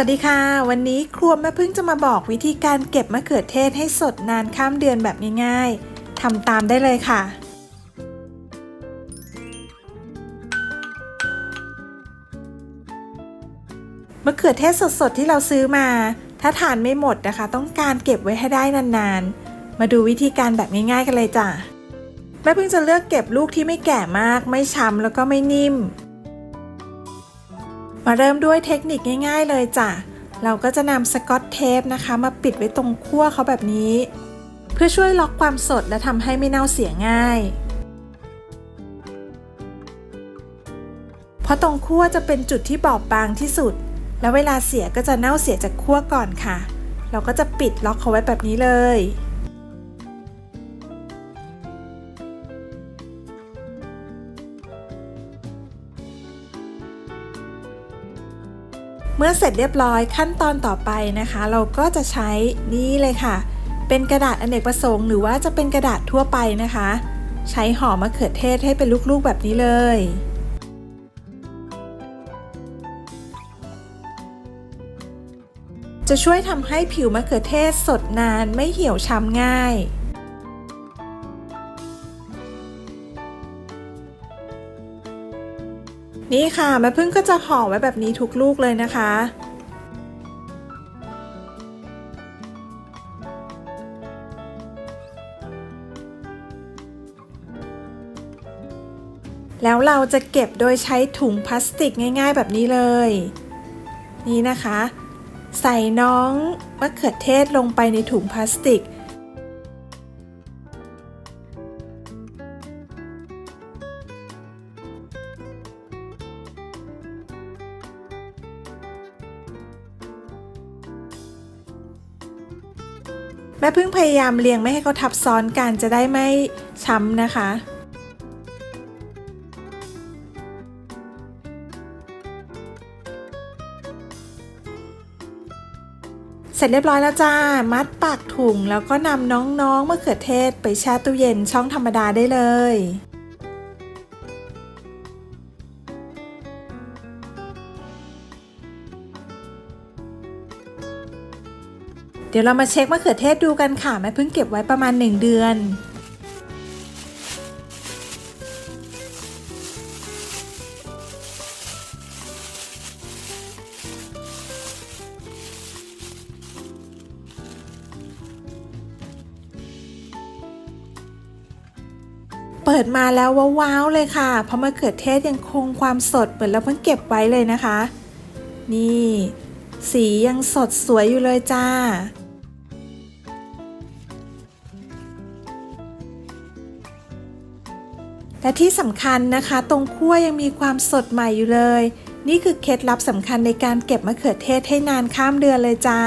วัสดีค่ะ วันนี้ครัวแม่พึ่งจะมาบอกวิธีการเก็บมะเขือเทศให้สดนานข้ามเดือนแบบง่ายๆทำตามได้เลยค่ะ มะเขือเทศสดๆที่เราซื้อมา ถ้าทานไม่หมดนะคะ ต้องการเก็บไว้ให้ได้นานๆ มาดูวิธีการแบบง่ายๆกันเลยจ้ะแม่พึ่งจะเลือกเก็บลูกที่ไม่แก่มาก ไม่ช้ำแล้วก็ไม่นิ่ม มาเริ่มด้วยเทคนิคง่าย ๆ เลยจ้ะ เราก็จะนำสกอตเทปนะคะ มาปิดไว้ตรงขั้วเขาแบบนี้ เพื่อช่วยล็อกความสดและทำให้ไม่เน่าเสียง่าย เพราะตรงขั้วจะเป็นจุดที่บอบบางที่สุด แล้วเวลาเสียก็จะเน่าเสียจากขั้วก่อนค่ะ เราก็จะปิดล็อกเขาไว้แบบนี้เลย เมื่อเสร็จเรียบร้อยขั้นตอนต่อไปนะคะ เราก็จะใช้นี่เลยค่ะ เป็นกระดาษอเนกประสงค์หรือว่าจะเป็นกระดาษทั่วไปนะคะ ใช้ห่อมะเขือเทศให้เป็นลูกๆแบบนี้เลยจะช่วยทำให้ผิวมะเขือเทศสดนานไม่เหี่ยวช้ำง่าย นี่ค่ะแม่พึ่งก็จะห่อไว้แบบนี้ทุกลูกเลยนะคะ แล้วเราจะเก็บโดยใช้ถุงพลาสติกง่าย ๆ แบบนี้เลย นี่นะคะ ใส่น้องมะเขือเทศลงไปในถุงพลาสติก แม่พึ่งพยายามเรียงไม่ให้เขาทับซ้อนกันจะได้ไม่ช้ำนะคะ เสร็จเรียบร้อยแล้วจ้า มัดปากถุงแล้วก็นำน้องๆมะเขือเทศไปแช่ตู้เย็นช่องธรรมดาได้เลย เดี๋ยวเรามาเช็คมะเขือเทศดูกันค่ะแม่เพิ่งเก็บไว้ประมาณ 1 เดือนเปิดมาแล้วว้าวๆเลยค่ะ เพราะมะเขือเทศยังคงความสดเหมือนเราเพิ่งเก็บไว้เลยนะคะ นี่ สียังสดสวยอยู่เลยจ้า และที่สำคัญนะคะ ตรงขั้วยังมีความสดใหม่อยู่เลย นี่คือเคล็ดลับสำคัญในการเก็บมะเขือเทศให้นานข้ามเดือนเลยจ้า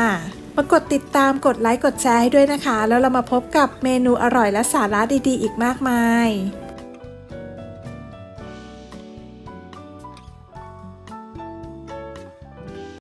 มากดติดตามกดไลค์กดแชร์ให้ด้วยนะคะ แล้วเรามาพบกับเมนูอร่อยและสาระดีๆ อีกมากมาย